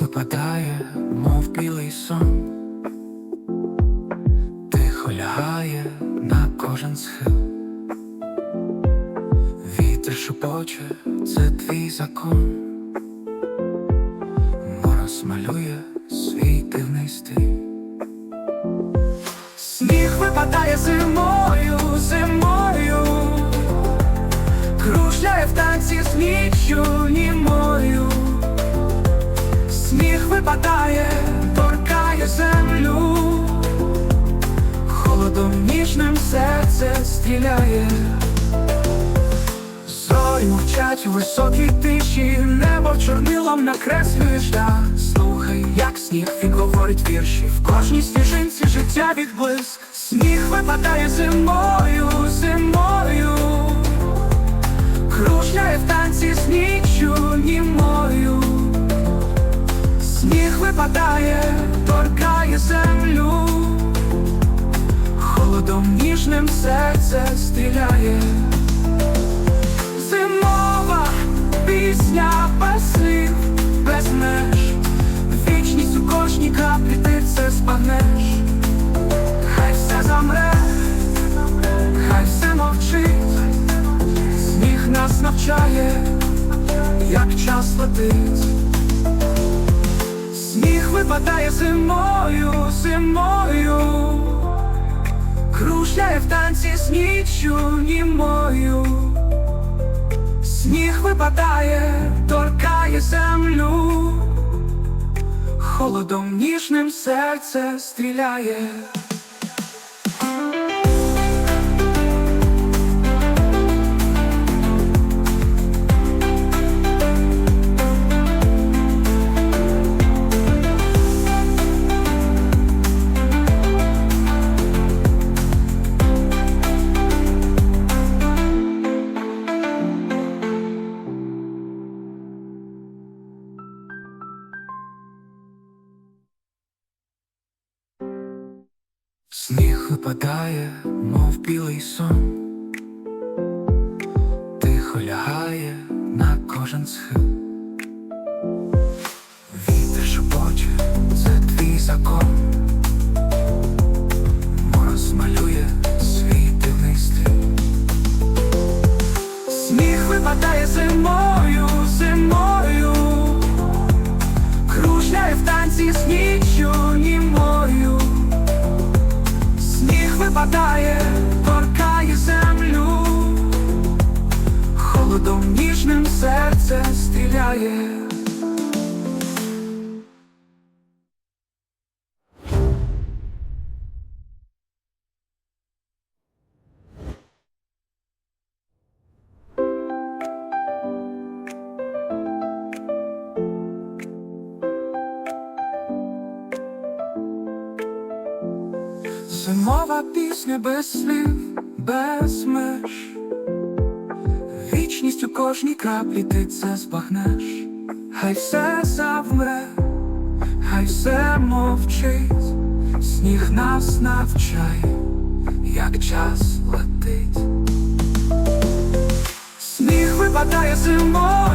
випадає, мов білий сон, тихо лягає на кожен схил. Вітер шепоче, це твій закон, мороз малює свій дивний стиль. Сніг випадає зимою, зимою, кружляє в танці з ніччю Випадає, торкає землю, холодом ніжним серце стріляє. Зорі мовчать у високій тиші, небо чорнилом накреслює шлях. Слухай, як сніг він говорить вірші, в кожній сніжинці життя відблиск. Сніг випадає зимою, зимою, кружляє в танці з Випадає, торкає землю, холодом ніжним серце стріляє. Зимова пісня без слів, без меж, вічність у кожній каплі ти це спагнеш. Хай все замре, хай все мовчить, сніг нас навчає, як час летить. Сніг випадає зимою, зимою, кружляє в танці з ніччю німою. Сніг випадає, торкає землю, холодом ніжним серце стріляє. Сніг випадає, мов білий сон, тихо лягає на кожен схил. Вітер шепоче, це твій закон, Випадає, торкає землю, холодом ніжним серце стріляє. Зимова пісня без слів, без меж. Вічність у кожній краплі ти це збагнеш. Хай все завмре, хай все мовчить, сніг нас навчає, як час летить. Сніг випадає зимою,